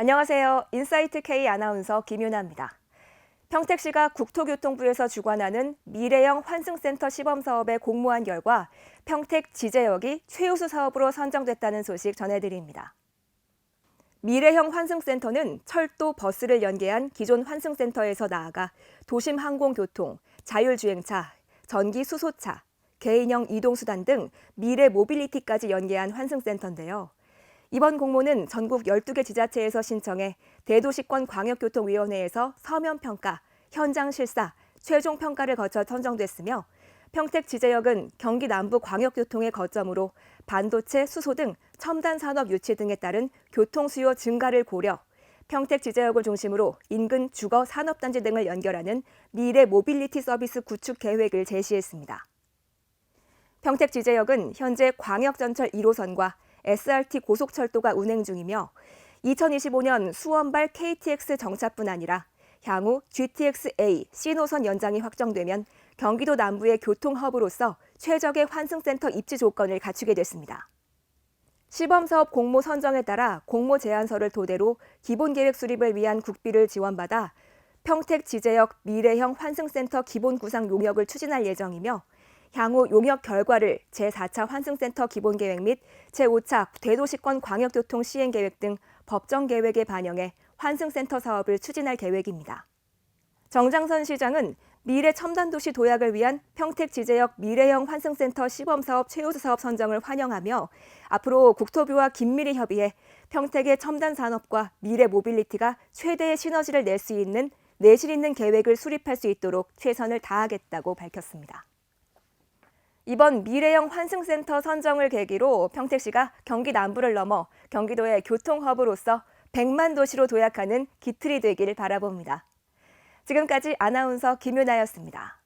안녕하세요. 인사이트 K 아나운서 김윤아입니다. 평택시가 국토교통부에서 주관하는 미래형 환승센터 시범 사업에 공모한 결과 평택 지제역이 최우수 사업으로 선정됐다는 소식 전해드립니다. 미래형 환승센터는 철도 버스를 연계한 기존 환승센터에서 나아가 도심 항공교통, 자율주행차, 전기 수소차, 개인형 이동수단 등 미래 모빌리티까지 연계한 환승센터인데요. 이번 공모는 전국 12개 지자체에서 신청해 대도시권 광역교통위원회에서 서면 평가, 현장 실사, 최종 평가를 거쳐 선정됐으며 평택 지제역은 경기 남부 광역교통의 거점으로 반도체, 수소 등 첨단 산업 유치 등에 따른 교통 수요 증가를 고려 평택 지제역을 중심으로 인근 주거 산업단지 등을 연결하는 미래 모빌리티 서비스 구축 계획을 제시했습니다. 평택 지제역은 현재 광역전철 1호선과 SRT 고속철도가 운행 중이며 2025년 수원발 KTX 정차뿐 아니라 향후 GTX-A C노선 연장이 확정되면 경기도 남부의 교통 허브로서 최적의 환승센터 입지 조건을 갖추게 됐습니다. 시범사업 공모 선정에 따라 공모 제안서를 토대로 기본계획 수립을 위한 국비를 지원받아 평택 지제역 미래형 환승센터 기본 구상 용역을 추진할 예정이며 향후 용역 결과를 제4차 환승센터 기본계획 및 제5차 대도시권 광역교통 시행계획 등 법정 계획에 반영해 환승센터 사업을 추진할 계획입니다. 정장선 시장은 미래 첨단 도시 도약을 위한 평택 지제역 미래형 환승센터 시범 사업 최우수 사업 선정을 환영하며 앞으로 국토부와 긴밀히 협의해 평택의 첨단 산업과 미래 모빌리티가 최대의 시너지를 낼 수 있는 내실 있는 계획을 수립할 수 있도록 최선을 다하겠다고 밝혔습니다. 이번 미래형 환승센터 선정을 계기로 평택시가 경기 남부를 넘어 경기도의 교통허브로서 100만 도시로 도약하는 기틀이 되길 바라봅니다. 지금까지 아나운서 김윤아였습니다.